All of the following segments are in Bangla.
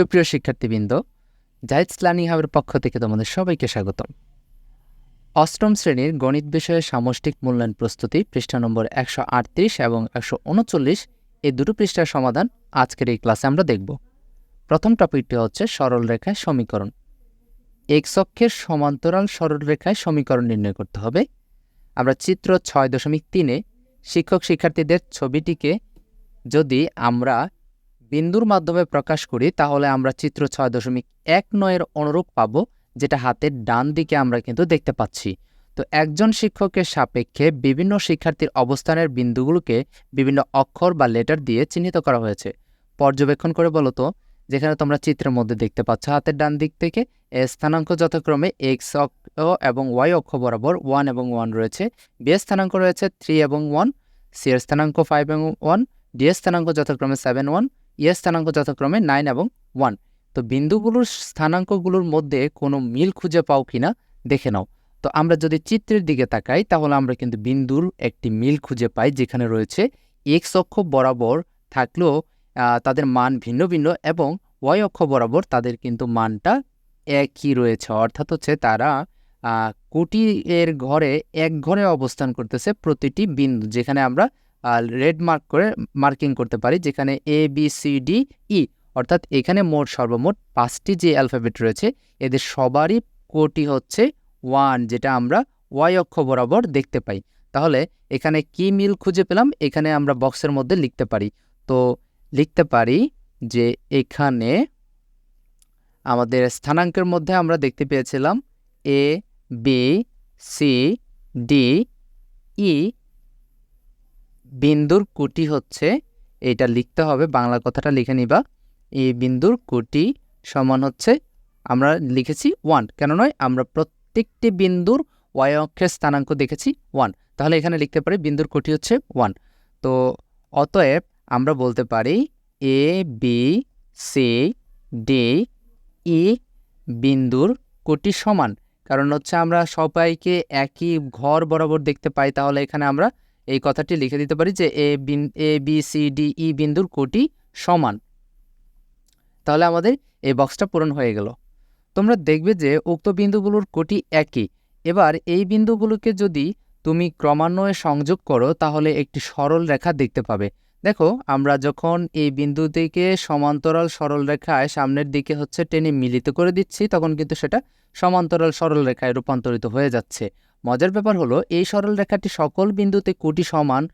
সুপ্রিয় শিক্ষার্থীবৃন্দ জাহিদ লার্নিং হাবের পক্ষ থেকে তোমাদের সবাইকে স্বাগতম। অষ্টম শ্রেণির গণিত বিষয়ে সামষ্টিক মূল্যায়ন প্রস্তুতি পৃষ্ঠা নম্বর একশো আটত্রিশ এবং একশো উনচল্লিশ এই দুটো পৃষ্ঠার সমাধান আজকের এই ক্লাসে আমরা দেখব। প্রথম টপিকটি হচ্ছে সরলরেখায় সমীকরণ। এক্স অক্ষের সমান্তরাল সরলরেখায় সমীকরণ নির্ণয় করতে হবে। আমরা চিত্র ছয় দশমিক তিনে শিক্ষক শিক্ষার্থীদের ছবিটিকে যদি আমরা বিন্দুর মাধ্যমে প্রকাশ করি, তাহলে আমরা চিত্র ছয় দশমিক এক নয়ের অনুরূপ পাব, যেটা হাতের ডান দিকে আমরা কিন্তু দেখতে পাচ্ছি। তো একজন শিক্ষকের সাপেক্ষে বিভিন্ন শিক্ষার্থীর অবস্থানের বিন্দুগুলোকে বিভিন্ন অক্ষর বা লেটার দিয়ে চিহ্নিত করা হয়েছে। পর্যবেক্ষণ করে বলো তো, যেখানে তোমরা চিত্রের মধ্যে দেখতে পাচ্ছ, হাতের ডান দিক থেকে স্থানাঙ্ক যথাক্রমে এক্স অক্ষ এবং ওয়াই অক্ষ বরাবর ওয়ান এবং ওয়ান রয়েছে বি স্থানাঙ্ক রয়েছে থ্রি এবং ওয়ান সি এর স্থানাঙ্ক ফাইভ এবং ওয়ান ডি স্থানাঙ্ক যথাক্রমে সেভেন ওয়ান ইয়ের স্থানাঙ্ক যথাক্রমে নাইন এবং ওয়ান। তো বিন্দুগুলোর স্থানাঙ্কগুলোর মধ্যে কোনো মিল খুঁজে পাও কিনা দেখে নাও। তো আমরা যদি চিত্রের দিকে তাকাই, তাহলে আমরা কিন্তু বিন্দুর একটি মিল খুঁজে পাই যেখানে রয়েছে এক্স অক্ষ বরাবর থাকলেও তাদের মান ভিন্ন ভিন্ন এবং ওয়াই অক্ষ বরাবর তাদের কিন্তু মানটা একই রয়েছে। অর্থাৎ হচ্ছে তারা কোটি এর ঘরে এক ঘরে অবস্থান করতেছে প্রতিটি বিন্দু, যেখানে আমরা রেড মার্ক করে মার্কিং করতে পারি, যেখানে A B C D E অর্থাৎ এখানে মোট সর্বমোট পাঁচটি যে অ্যালফাবেট রয়েছে, এদের সবারই কোটি হচ্ছে ওয়ান যেটা আমরা ওয়াই অক্ষ বরাবর দেখতে পাই। তাহলে এখানে কি মিল খুঁজে পেলাম? এখানে আমরা বক্সের মধ্যে লিখতে পারি। তো লিখতে পারি যে এখানে আমাদের স্থানাঙ্কের মধ্যে আমরা দেখতে পেয়েছিলাম A B C D E বিন্দুর কুটি হচ্ছে এটা লিখতে হবে, বাংলা কথাটা লিখে নিবা। এই বিন্দুর কুটি সমান হচ্ছে, আমরা লিখেছি ওয়ান কেন নয়? আমরা প্রত্যেকটি বিন্দুর ওয়াই অক্ষের স্থানাঙ্ক দেখেছি ওয়ান তাহলে এখানে লিখতে পারি বিন্দুর কুটি হচ্ছে ওয়ান তো অতএব আমরা বলতে পারি A B C D E বিন্দুর কোটি সমান। কারণ হচ্ছে আমরা সবাইকে একই ঘর বরাবর দেখতে পাই, তাহলে এখানে আমরা এই কথাটি লিখে দিতে পারি যে A bin, A, B, C, D, E বিন্দুর কোটি সমান। তাহলে আমাদের এই বক্সটা পূরণ হয়ে গেল। তোমরা দেখবে যে উক্ত বিন্দুগুলোর কোটি একই। এবার এই বিন্দুগুলোকে যদি তুমি ক্রমান্বয়ে সংযোগ করো, তাহলে একটি সরল রেখা দেখতে পাবে। দেখো, আমরা যখন এই বিন্দু থেকে সমান্তরাল সরল রেখায় সামনের দিকে হচ্ছে টেনে মিলিত করে দিচ্ছি, তখন কিন্তু সেটা সমান্তরাল সরল রেখায় রূপান্তরিত হয়ে যাচ্ছে। মজার ব্যাপার হলো, এই সরল রেখাটি সকল বিন্দুতে কোটি সমান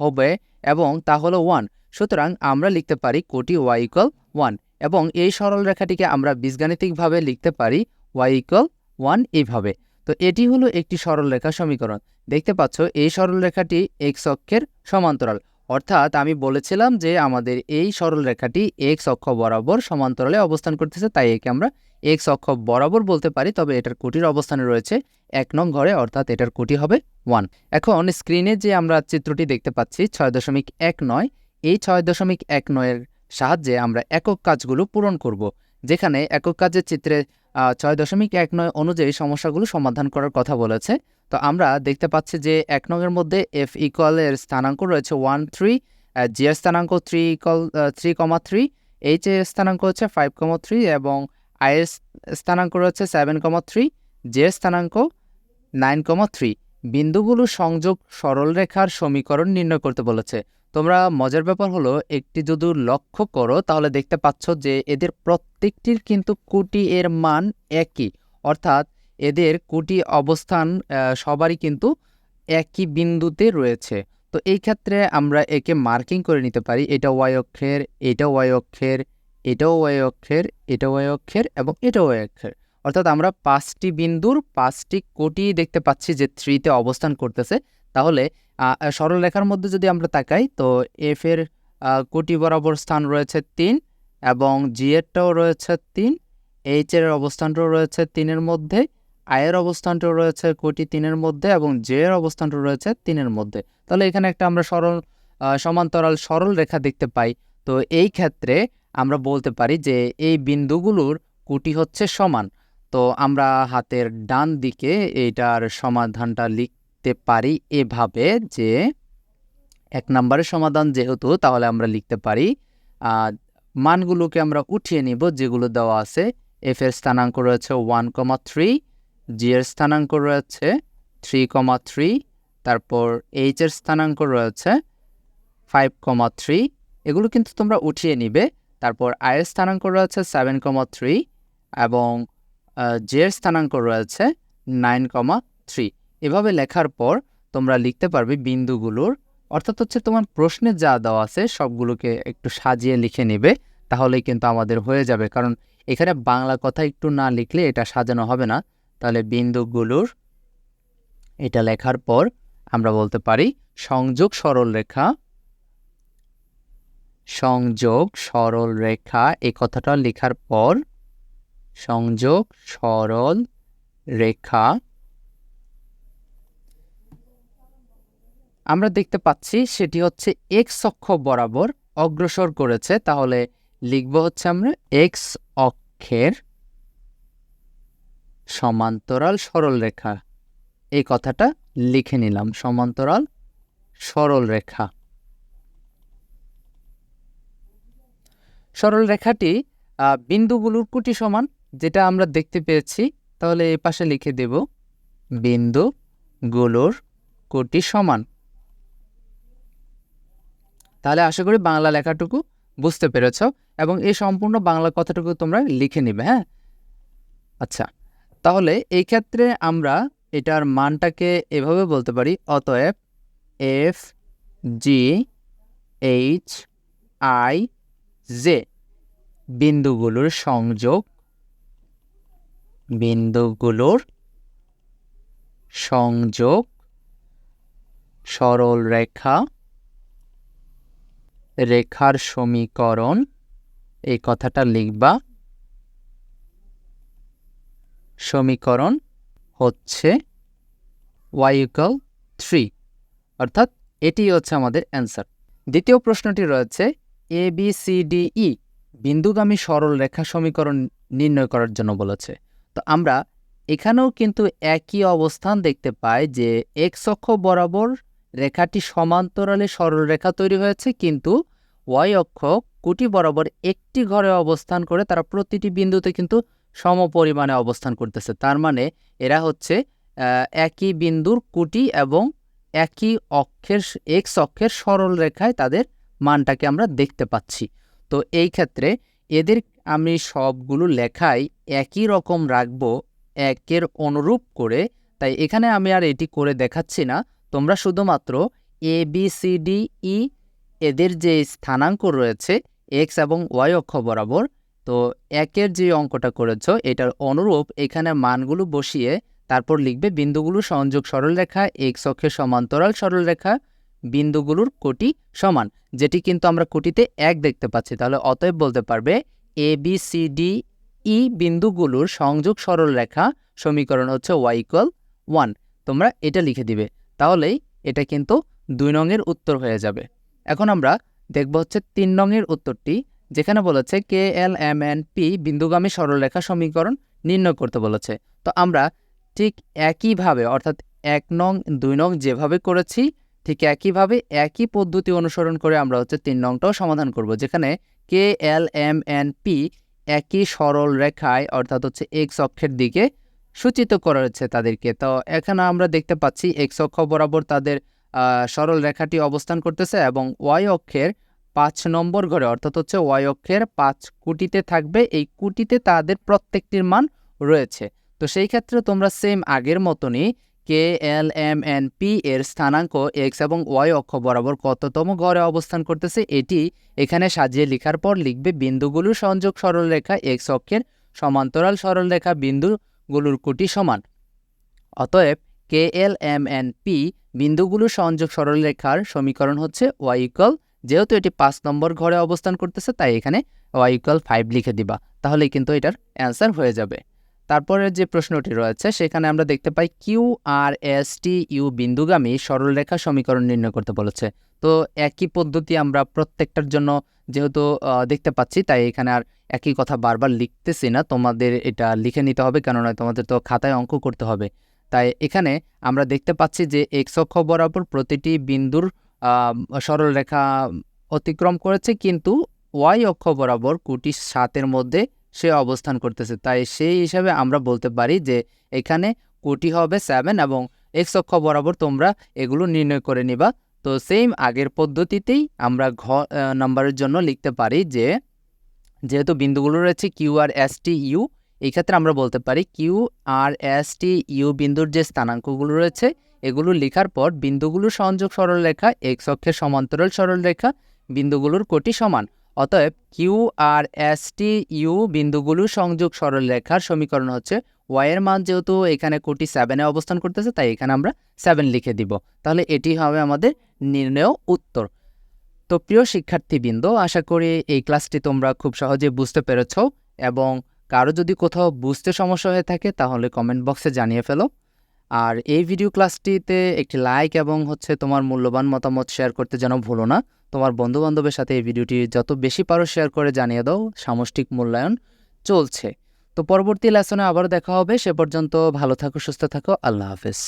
হবে এবং তা হলো ওয়ান সুতরাং আমরা লিখতে পারি কোটি ওয়াই ইকুয়াল ওয়ান এবং এই সরল রেখাটিকে আমরা বীজগাণিতিকভাবে লিখতে পারি ওয়াই ইকুয়াল ওয়ান এইভাবে। তো এটি হলো একটি সরল রেখা সমীকরণ। দেখতে পাচ্ছ, এই সরল রেখাটি এক্স অক্ষের সমান্তরাল। অর্থাৎ আমি বলেছিলাম যে আমাদের এই সরল রেখাটি এক্স অক্ষ বরাবর সমান্তরালে অবস্থান করতেছে, তাই একে আমরা এক্স অক্ষ বরাবর বলতে পারি, তবে এটার কোটির অবস্থানে রয়েছে এক নং ঘরে, অর্থাৎ এটার কোটি হবে ওয়ান এখন স্ক্রিনে যে আমরা চিত্রটি দেখতে পাচ্ছি, ছয় দশমিক এক নয়, এই ছয় দশমিক এক নয়ের সাহায্যে আমরা একক কাজগুলো পূরণ করব, যেখানে একক কাজের চিত্রে ছয় দশমিক এক নয় অনুযায়ী সমস্যাগুলো সমাধান করার কথা বলেছে। তো আমরা দেখতে পাচ্ছি যে এক নংয়ের মধ্যে এফ ইকুয়ালের স্থানাঙ্ক রয়েছে ওয়ান থ্রি জি এর স্থানাঙ্ক three equal three comma three H এর স্থানাঙ্ক হচ্ছে ফাইভ কমা থ্রি এবং আই এর স্থানাঙ্ক রয়েছে সেভেন কমা থ্রি জে স্থানাঙ্ক নাইন কমা থ্রি বিন্দুগুলো সংযোগ সরলরেখার সমীকরণ নির্ণয় করতে বলেছে। তোমরা মজার ব্যাপার হলো, একটি যদি লক্ষ্য করো, তাহলে দেখতে পাচ্ছ যে এদের প্রত্যেকটির কিন্তু কোটি এর মান একই। অর্থাৎ এদের কোটি অবস্থান সবারই কিন্তু একই বিন্দুতে রয়েছে। তো এই ক্ষেত্রে আমরা একে মার্কিং করে নিতে পারি। এটা ওয়াই অক্ষের, এটা ওয়াই অক্ষের, এটাও ওয়াই অক্ষের এটা ওয়াই অক্ষের এবং এটাও ওয়াই অক্ষের। অর্থাৎ আমরা পাঁচটি বিন্দুর পাঁচটি কোটি দেখতে পাচ্ছি যে থ্রিতে অবস্থান করতেছে। তাহলে সরলরেখার মধ্যে যদি আমরা তাকাই, তো এফ এর কোটি বরাবর স্থান রয়েছে তিন এবং জি এরটাও রয়েছে তিন, এইচ এর অবস্থানটাও রয়েছে তিনের মধ্যে আয়ের অবস্থানটাও রয়েছে কোটি তিনের মধ্যে এবং জে এর অবস্থানটা রয়েছে তিনের মধ্যে। তাহলে এখানে একটা আমরা সরল সমান্তরাল সরল রেখা দেখতে পাই। তো এই ক্ষেত্রে আমরা বলতে পারি যে এই বিন্দুগুলোর কোটি হচ্ছে সমান। তো আমরা হাতের ডান দিকে এইটার সমাধানটা লিখতে পারি এভাবে যে এক নম্বরের সমাধান যেহেতু, তাহলে আমরা লিখতে পারি মানগুলোকে আমরা উঠিয়ে নিব যেগুলো দেওয়া আছে। এফ এর স্থানাঙ্ক রয়েছে ওয়ান কমা থ্রি। জি এর স্থানাঙ্ক রয়েছে থ্রি কমা থ্রি তারপর এইচ এর স্থানাঙ্ক রয়েছে ফাইভ কমা থ্রি এগুলো কিন্তু তোমরা উঠিয়ে নিবে। তারপর আই এর স্থানাঙ্ক রয়েছে সেভেন কমা থ্রি এবং জে এর স্থানাঙ্ক রয়েছে নাইন কমা থ্রি এভাবে লেখার পর তোমরা লিখতে পারবে বিন্দুগুলোর। অর্থাৎ হচ্ছে তোমার প্রশ্নে যা দেওয়া আছে সবগুলোকে একটু সাজিয়ে লিখে নেবে, তাহলেই কিন্তু আমাদের হয়ে যাবে। কারণ এখানে বাংলা কথা একটু না লিখলে এটা সাজানো হবে না। তাহলে বিন্দুগুলোর এটা লেখার পর আমরা বলতে পারি সংযোগ সরল রেখা, সংযোগ সরল রেখা, এই কথাটা লেখার পর সংযোগ সরল রেখা। আমরা দেখতে পাচ্ছি সেটি হচ্ছে এক্স অক্ষ বরাবর অগ্রসর করেছে, তাহলে লিখব হচ্ছে আমরা এক্স অক্ষের সমান্তরাল সরল রেখা। এই কথাটা লিখে নিলাম, সমান্তরাল সরল রেখা। সরল রেখাটি বিন্দুগুলোর কুটি সমান, যেটা আমরা দেখতে পেয়েছি। তাহলে এই পাশে লিখে দেব বিন্দু বিন্দুগুলোর কোটি সমান। তাহলে আশা করি বাংলা লেখাটুকু বুঝতে পেরেছ, এবং এই সম্পূর্ণ বাংলা কথাটুকু তোমরা লিখে নিবে হ্যাঁ? আচ্ছা। তাহলে এই ক্ষেত্রে আমরা এটার মানটাকে এভাবে বলতে পারি, অতএব F G H I J বিন্দুগুলোর সংযোগ বিন্দুগুলোর সংযোগ, সরল রেখা, রেখার সমীকরণ, এই কথাটা লিখবা। সমীকরণ হচ্ছে ওয়াইকাল থ্রি অর্থাৎ এটি হচ্ছে আমাদের অ্যান্সার দ্বিতীয় প্রশ্নটি রয়েছে A B C D E বিন্দুগামী সরল রেখা সমীকরণ নির্ণয় করার জন্য বলেছে। তো আমরা এখানেও কিন্তু একই অবস্থান দেখতে পাই যে এক্স অক্ষ বরাবর রেখাটি সমান্তরালে সরল রেখা তৈরি হয়েছে, কিন্তু ওয়াই অক্ষ কুটি বরাবর একটি ঘরে অবস্থান করে তারা প্রতিটি বিন্দুতে কিন্তু সমপরিমাণে অবস্থান করতেছে। তার মানে এরা হচ্ছে একই বিন্দুর কুটি এবং একই অক্ষের এক্স অক্ষের সরল রেখায় তাদের মানটাকে আমরা দেখতে পাচ্ছি। তো এই ক্ষেত্রে এদের আমি সবগুলো লেখাই একই রকম রাখব, একের অনুরূপ করে। তাই এখানে আমি আর এটি করে দেখাচ্ছি না। তোমরা শুধুমাত্র A B C D E এদের যে স্থানাঙ্ক রয়েছে এক্স এবং ওয়াই অক্ষ বরাবর তো একের যে অঙ্কটা করেছ, এটার অনুরূপ এখানে মানগুলো বসিয়ে তারপর লিখবে বিন্দুগুলো সংযোগ সরলরেখা এক্স অক্ষের সমান্তরাল সরলরেখা বিন্দুগুলোর কোটি সমান, যেটি কিন্তু আমরা কোটিতে এক দেখতে পাচ্ছি। তাহলে অতএব বলতে পারবে A B C D E বিন্দুগুলোর সংযোগ সরলরেখা সমীকরণ হচ্ছে ওয়াই ইকুয়াল ওয়ান তোমরা এটা লিখে দিবে, তাহলেই এটা কিন্তু দুই নংয়ের উত্তর হয়ে যাবে। এখন আমরা দেখব হচ্ছে তিন নংয়ের উত্তরটি। যেখানে বলেছে K L M N P বিন্দুগামী সরলরেখা সমীকরণ নির্ণয় করতে বলেছে। তো আমরা ঠিক একইভাবে, অর্থাৎ এক নং, দুই নং যেভাবে করেছি, ঠিক একইভাবে একই পদ্ধতি অনুসরণ করে আমরা হচ্ছে তিন নংটাও সমাধান করব, যেখানে K L M N P একই সরল রেখায় অর্থাৎ হচ্ছে এক্স অক্ষের দিকে সূচিত করা হচ্ছে তাদেরকে। তো এখানে আমরা দেখতে পাচ্ছি এক্স অক্ষ বরাবর তাদের সরল রেখাটি অবস্থান করতেছে এবং ওয়াই অক্ষের পাঁচ নম্বর ঘরে, অর্থাৎ হচ্ছে ওয়াই অক্ষের পাঁচ কুটিতে থাকবে, এই কুটিতে তাদের প্রত্যেকটির মান রয়েছে। তো সেই ক্ষেত্রে তোমরা সেম আগের মতনই K L M N P এর স্থানাঙ্ক এক্স এবং ওয়াই অক্ষ বরাবর কততম ঘরে অবস্থান করতেছে, এটি এখানে সাজিয়ে লেখার পর লিখবে বিন্দুগুলোর সংযোগ সরলরেখা এক্স অক্ষের সমান্তরাল সরলরেখা বিন্দুগুলোর কুটি সমান। অতএব K L M N P বিন্দুগুলোর সংযোগ সরলরেখার সমীকরণ হচ্ছে ওয়াই ইকুয়াল যেহেতু এটি পাঁচ নম্বর ঘরে অবস্থান করতেছে, তাই এখানে ওয়াই ইকুয়াল ফাইভ লিখে দিবা। তাহলেই কিন্তু এটার অ্যান্সার হয়ে যাবে। তারপরে যে প্রশ্নটি রয়েছে, সেখানে আমরা দেখতে পাই Q R S T U বিন্দুগামী সরলরেখা সমীকরণ নির্ণয় করতে বলেছে। তো একই পদ্ধতি আমরা প্রত্যেকটার জন্য যেহেতু দেখতে পাচ্ছি, তাই এখানে আর একই কথা বারবার লিখতেছি না। তোমাদের এটা লিখে নিতে হবে, কেননা তোমাদের তো খাতায় অঙ্ক করতে হবে। তাই এখানে আমরা দেখতে পাচ্ছি যে এক্স অক্ষ বরাবর প্রতিটি বিন্দুর সরলরেখা অতিক্রম করেছে, কিন্তু ওয়াই অক্ষ বরাবর কোটি সাতের মধ্যে সে অবস্থান করতেছে। তাই সেই হিসাবে আমরা বলতে পারি যে এখানে কোটি হবে সেভেন এবং এক্স অক্ষ বরাবর তোমরা এগুলো নির্ণয় করে নিবা। তো সেম আগের পদ্ধতিতেই আমরা ঘ নাম্বারের জন্য লিখতে পারি যে যেহেতু বিন্দুগুলো রয়েছে Q R S T U এই ক্ষেত্রে আমরা বলতে পারি Q R S T U বিন্দুর যে স্থানাঙ্কগুলো রয়েছে এগুলো লেখার পর বিন্দুগুলোর সংযোগ সরলরেখা এক্স অক্ষের সমান্তরাল সরলরেখা, বিন্দুগুলোর কোটি সমান। অতএব Q R S T U বিন্দুগুলোর সংযোগ সরলরেখার সমীকরণ হচ্ছে ওয়াই এর মান যেহেতু এখানে কোটি সেভেনে অবস্থান করতেছে, তাই এখানে আমরা সেভেন লিখে দিব। তাহলে এটি হবে আমাদের নির্ণয় উত্তর। তো প্রিয় শিক্ষার্থীবৃন্দ, আশা করি এই ক্লাসটি তোমরা খুব সহজে বুঝতে পেরেছ এবং কারও যদি কোথাও বুঝতে সমস্যা হয়ে থাকে, তাহলে কমেন্ট বক্সে জানিয়ে ফেলো। আর এই ভিডিও ক্লাসটিতে একটি লাইক এবং হচ্ছে তোমার মূল্যবান মতামত শেয়ার করতে যেন ভুলো না। তোমার বন্ধুবান্ধবের সাথে এই ভিডিওটি যত বেশি পারো শেয়ার করে জানিয়ে দাও, সামষ্টিক মূল্যায়ন চলছে। তো পরবর্তী লেসনে আবার দেখা হবে, সে পর্যন্ত ভালো থাকো, সুস্থ থাকো, আল্লাহ হাফেজ।